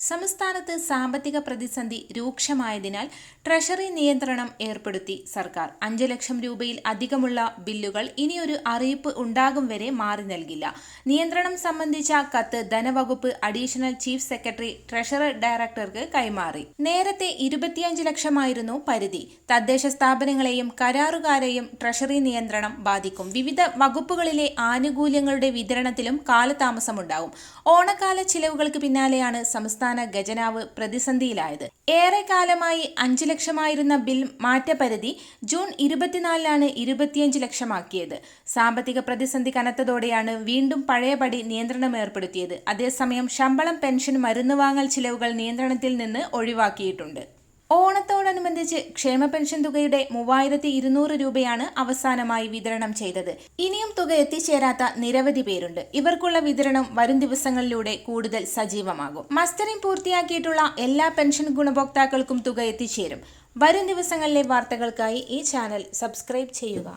സംസ്ഥാനത്ത് സാമ്പത്തിക പ്രതിസന്ധി രൂക്ഷമായതിനാൽ ട്രഷറി നിയന്ത്രണം ഏർപ്പെടുത്തി സർക്കാർ. അഞ്ച് ലക്ഷം രൂപയിൽ അധികമുള്ള ബില്ലുകൾ ഇനിയൊരു അറിയിപ്പ് ഉണ്ടാകും വരെ മാറി നൽകില്ല. നിയന്ത്രണം സംബന്ധിച്ച കത്ത് ധനവകുപ്പ് അഡീഷണൽ ചീഫ് സെക്രട്ടറി ട്രഷറർ ഡയറക്ടർക്ക് കൈമാറി. നേരത്തെ ഇരുപത്തിയഞ്ച് ലക്ഷമായിരുന്നു പരിധി. തദ്ദേശ സ്ഥാപനങ്ങളെയും കരാറുകാരെയും ട്രഷറി നിയന്ത്രണം ബാധിക്കും. വിവിധ വകുപ്പുകളിലെ ആനുകൂല്യങ്ങളുടെ വിതരണത്തിലും കാലതാമസമുണ്ടാവും. ഓണക്കാല ചിലവുകൾക്ക് പിന്നാലെയാണ് സംസ്ഥാന ഖജനാവ് പ്രതിസന്ധിയിലായത്. ഏറെക്കാലമായി അഞ്ച് ലക്ഷമായിരുന്ന ബിൽ മാറ്റപരിധി ജൂൺ ഇരുപത്തിനാലിനാണ് ഇരുപത്തിയഞ്ച് ലക്ഷമാക്കിയത്. സാമ്പത്തിക പ്രതിസന്ധി കനത്തതോടെയാണ് വീണ്ടും പഴയപടി നിയന്ത്രണം ഏർപ്പെടുത്തിയത്. അതേസമയം ശമ്പളം പെൻഷൻ മരുന്ന് വാങ്ങൽ ചിലവുകൾ നിയന്ത്രണത്തിൽ നിന്ന് ഒഴിവാക്കിയിട്ടുണ്ട്. ഓണത്തോടനുബന്ധിച്ച് ക്ഷേമ പെൻഷൻ തുകയുടെ മൂവായിരത്തി ഇരുന്നൂറ് രൂപയാണ് അവസാനമായി വിതരണം ചെയ്തത്. ഇനിയും തുക എത്തിച്ചേരാത്ത നിരവധി പേരുണ്ട്. ഇവർക്കുള്ള വിതരണം വരും ദിവസങ്ങളിലൂടെ കൂടുതൽ സജീവമാകും. മസ്റ്ററിംഗ് പൂർത്തിയാക്കിയിട്ടുള്ള എല്ലാ പെൻഷൻ ഗുണഭോക്താക്കൾക്കും തുക എത്തിച്ചേരും. വരും ദിവസങ്ങളിലെ വാർത്തകൾക്കായി ഈ ചാനൽ സബ്സ്ക്രൈബ് ചെയ്യുക.